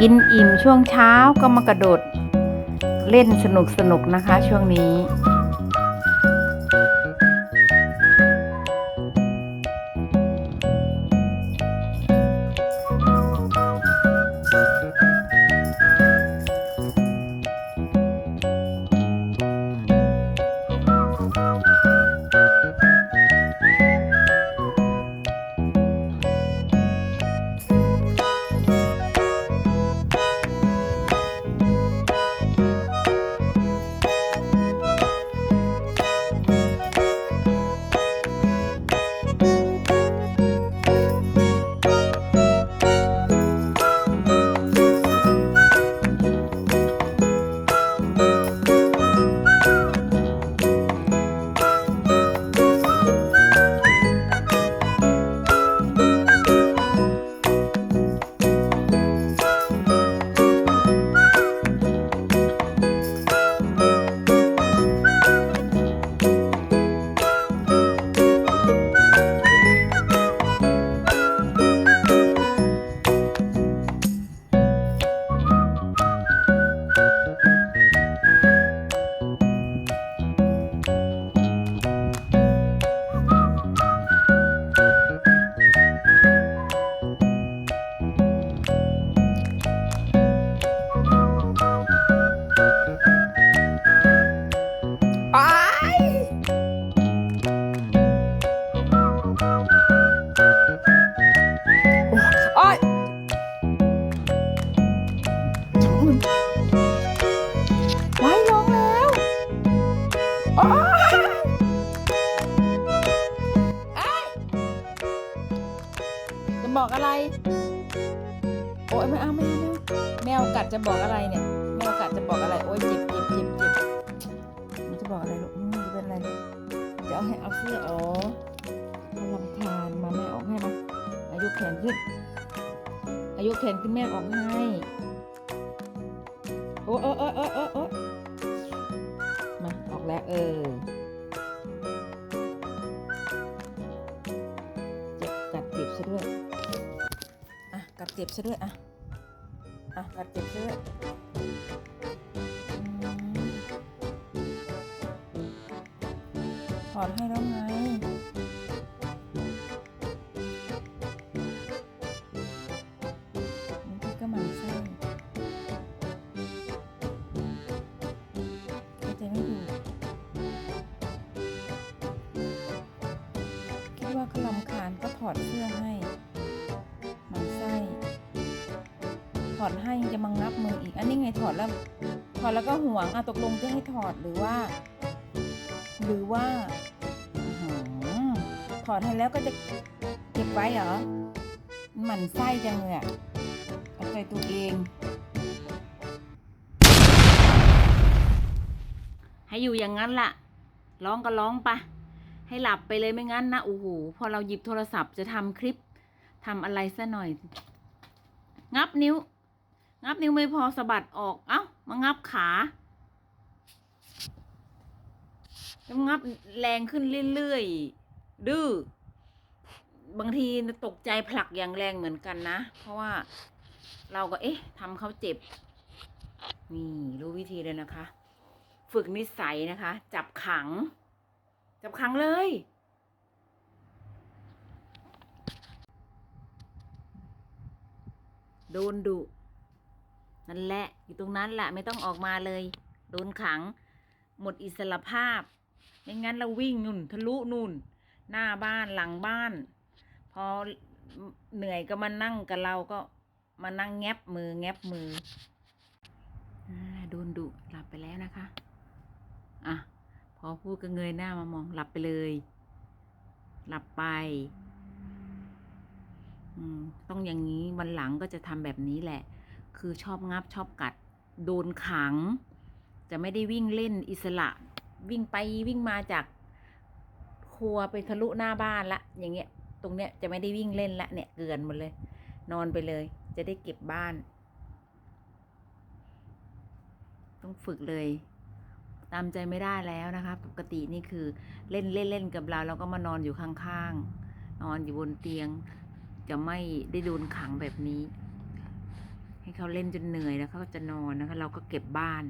กินอิ่มช่วงเช้าก็มากระโดด เล่นสนุกสนุกนะคะช่วงนี้ โอ๊ยไม่เอาไม่เอาไม่เอาแมวกัดจะบอกอะไรเนี่ย แมวกัดจะบอกอะไร โอ๊ยเจ็บเจ็บเจ็บเจ็บมันจะบอกอะไรลูกอืมจะเป็นอะไรลูกจะเอาให้เอาเสื้ออ๋อลำคาญมาแม่ออกให้มาอายุแขนขึ้น อายุแขนขึ้นแม่ออกให้โอ้โอ้โอ้โอ้โอ้โอ้มาออกแล้วเออ กัดเจ็บซะด้วยอะอะกัดเจ็บซะด้วยถอดให้แล้วไงบางทีก็หมั่นไส้เข้าใจไม่ถูกคิดว่าเขาลำคาญก็ถอดเสื้อ ถอดให้จะมางับมืออีก อันนี้ไงถอดแล้วถอดแล้วก็ห่วงอะตกลงจะให้ถอดหรือว่า หรือว่าอถอดให้แล้วก็จะเก็บไว้เหรอหมั่นไส้จังเลยอะเอาใจตัวเอง ให้อยู่อย่างนั้นล่ะ ร้องก็ร้องปะให้หลับไปเลยไม่งั้นนะโอ้โหพอเราหยิบโทรศัพท์จะทำคลิปทำอะไรซะหน่อย งับนิ้ว งับนิ้วไม่พอสะบัดออก เอ้า มางับขาแล้วงับแรงขึ้นเรื่อยๆ ดื้อ บางทีตกใจผลักอย่างแรงเหมือนกันนะ เพราะว่าเราก็เอ๊ะทำเขาเจ็บ นี่รู้วิธีเลยนะคะ ฝึกนิสัยนะคะ จับขัง จับขังเลยโดนดุ นั่นแหละอยู่ตรงนั้นแหละไม่ต้องออกมาเลย โดนขัง หมดอิสรภาพไม่งั้นเราวิ่งนุ่นทะลุนุ่น หน้าบ้านหลังบ้าน พอเหนื่อยก็มานั่งกับเราก็มานั่งแงบมือแงบมือโดนดุหลับไปแล้วนะคะ อะ พอพูดก็เงยหน้ามามองหลับไปเลย หลับไป อืม ต้องอย่างนี้วันหลังก็จะทำแบบนี้แหละ คือชอบงับชอบกัด โดนขัง จะไม่ได้วิ่งเล่นอิสระ วิ่งไปวิ่งมาจากครัวไปทะลุหน้าบ้านละอย่างเงี้ย ตรงเนี้ยจะไม่ได้วิ่งเล่นละเนี่ยเกลือนหมดเลย นอนไปเลย จะได้เก็บบ้าน ต้องฝึกเลยตามใจไม่ได้แล้วนะคะ ปกตินี่คือเล่นเล่นเล่นกับเราแล้วก็มานอนอยู่ข้างๆ นอนอยู่บนเตียง จะไม่ได้โดนขังแบบนี้ ให้เขาเล่นจนเหนื่อยแล้วเขาก็จะนอนนะคะ เราก็เก็บบ้าน